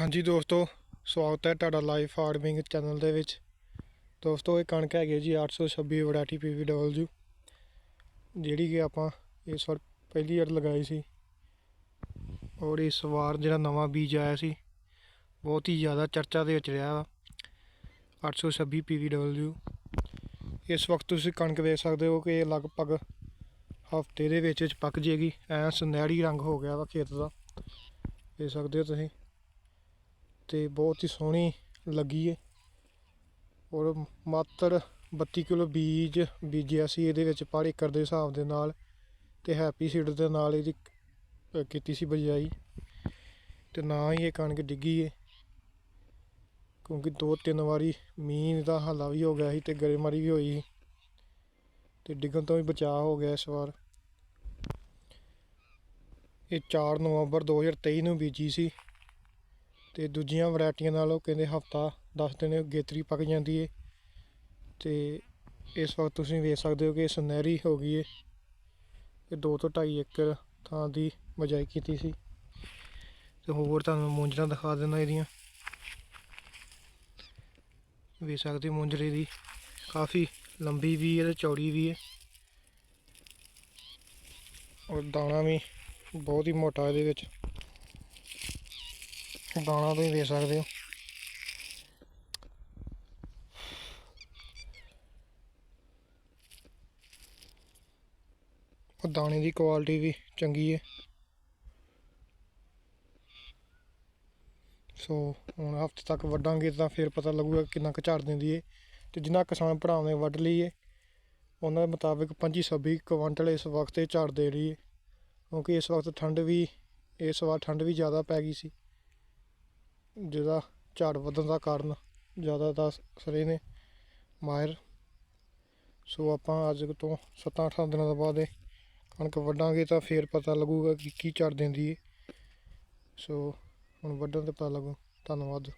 ਹਾਂਜੀ ਦੋਸਤੋ, ਸਵਾਗਤ ਹੈ ਤੁਹਾਡਾ ਲਾਈਵ ਫਾਰਮਿੰਗ ਚੈਨਲ ਦੇ ਵਿੱਚ। ਦੋਸਤੋ, ਇਹ ਕਣਕ ਹੈਗੀ ਹੈ ਜੀ 826 ਵਡਾਟੀ ਪੀਵੀਡਬਲਯੂ ਜਿਹੜੀ ਕਿ ਆਪਾਂ ਇਸ ਵਾਰ ਪਹਿਲੀ ਵਾਰ ਲਗਾਈ ਸੀ। ਔਰ ਇਸ ਵਾਰ ਜਿਹੜਾ ਨਵਾਂ ਬੀਜ ਆਇਆ ਸੀ, ਬਹੁਤ ਹੀ ਜ਼ਿਆਦਾ ਚਰਚਾ ਦੇ ਵਿੱਚ ਰਿਹਾ ਵਾ 826 ਪੀਵੀਡਬਲਯੂ ਇਸ ਵਕਤ ਤੁਸੀਂ ਕਣਕ ਵੇਖ ਸਕਦੇ ਹੋ ਕਿ ਇਹ ਲਗਭਗ ਹਫ਼ਤੇ ਦੇ ਵਿੱਚ ਵਿੱਚ ਪੱਕ ਜੇਗੀ, ਐ ਸੁਨਹਿਰੀ ਰੰਗ ਹੋ ਗਿਆ ਵਾ ਖੇਤ ਦਾ। ਦੇਖ ਸਕਦੇ ਹੋ ਤੁਸੀਂ। ਤੇ ਬਹੁਤ ਹੀ ਸੋਹਣੀ ਲੱਗੀ ਏ। ਔਰ ਮਾਤਰ 32 ਕਿਲੋ ਬੀਜ ਬੀਜਿਆ ਸੀ, ਇਹਦੇ ਵਿੱਚ ਪਰ ਏਕੜ ਦੇ ਹਿਸਾਬ ਦੇ ਨਾਲ ਤੇ ਹੈਪੀ ਸੀਡ ਦੇ ਨਾਲ ਇਹਦੀ ਕੀਤੀ ਸੀ ਬਜਾਈ। ਤੇ ਨਾ ਹੀ ਇਹ ਕਣਕ ਡਿੱਗੀ ਏ, ਕਿਉਂਕਿ ਦੋ ਤਿੰਨ ਵਾਰੀ ਮੀਂਹ ਦਾ ਹੱਲਾ ਵੀ ਹੋ ਗਿਆ ਸੀ ਤੇ ਗਰੇਮਾਰੀ ਵੀ ਹੋਈ ਸੀ। ਤੇ ਡਿੱਗਣ ਤੋਂ ਵੀ ਬਚਾਅ ਹੋ ਗਿਆ ਇਸ ਵਾਰ। ਇਹ 4 ਨਵੰਬਰ 2023 ਨੂੰ ਬੀਜੀ ਸੀ। ਅਤੇ ਦੂਜੀਆਂ ਵੈਰਾਈਟੀਆਂ ਨਾਲੋਂ ਕਹਿੰਦੇ ਹਫਤਾ 10 ਦਿਨ ਗੇਤਰੀ ਪੱਕ ਜਾਂਦੀ ਹੈ ਅਤੇ ਇਸ ਵਕਤ ਤੁਸੀਂ ਵੇਖ ਸਕਦੇ ਹੋ ਕਿ ਸੁਨਹਿਰੀ ਹੋ ਗਈ ਹੈ ਇਹ 2 ਤੋਂ 2.5 ਏਕੜ ਥਾਂ ਦੀ ਬਜਾਈ ਕੀਤੀ ਸੀ। ਤੇ ਹੋਰ ਤੁਹਾਨੂੰ ਮੁੰਜਰਾ ਦਿਖਾ ਦਿੰਦਾ ਇਹਦੀਆਂ। ਵੇਖ ਸਕਦੇ ਹੋ ਮੁੰਜਰੇ ਦੀ ਕਾਫੀ ਲੰਬੀ ਵੀ ਹੈ ਤੇ ਚੌੜੀ ਵੀ ਹੈ ਔਰ ਦਾਣਾ ਵੀ ਬਹੁਤ ਹੀ ਮੋਟਾ ਇਹਦੇ ਵਿੱਚ। ਦਾਣਾ ਤੁਸੀਂ ਵੇਖ ਸਕਦੇ ਹੋ। ਉਹ ਦਾਣੇ ਦੀ ਕੁਆਲਿਟੀ ਵੀ ਚੰਗੀ ਹੈ ਸੋ ਹੁਣ ਹਫ਼ਤੇ ਤੱਕ ਵੱਢਾਂਗੇ ਤਾਂ ਫਿਰ ਪਤਾ ਲੱਗੂਗਾ ਕਿੰਨਾ ਕੁ ਝਾੜ ਦਿੰਦੀ ਹੈ ਤੇ ਜਿੰਨਾ ਕਿਸਾਨ ਭਰਾਵਾਂ ਨੇ ਵੱਢ ਲਈ ਹੈ ਉਹਨਾਂ ਦੇ ਮੁਤਾਬਿਕ 25 26 ਕੁਇੰਟਲ ਇਸ ਵਕਤ ਇਹ ਝਾੜ ਦੇ ਰਹੀ ਹੈ ਕਿਉਂਕਿ ਇਸ ਵਕਤ ਠੰਡ ਵੀ, ਇਸ ਵਾਰ ਠੰਡ ਵੀ ਜ਼ਿਆਦਾ ਪੈ ਗਈ ਸੀ। ਜਿਹਦਾ ਝਾੜ ਵਧਣ ਦਾ ਕਾਰਨ ਜ਼ਿਆਦਾ ਦੱਸ ਰਹੇ ਨੇ ਮਾਹਿਰ। ਸੋ ਆਪਾਂ ਅੱਜ ਤੋਂ 7-8 ਦਿਨਾਂ ਤੋਂ ਬਾਅਦ ਕਣਕ ਵੱਢਾਂਗੇ ਤਾਂ ਫੇਰ ਪਤਾ ਲੱਗੂਗਾ ਕਿ ਕੀ ਝਾੜ ਦਿੰਦੀ ਹੈ ਸੋ ਹੁਣ ਵੱਢਣ ਤੇ ਪਤਾ ਲੱਗੂ। ਧੰਨਵਾਦ।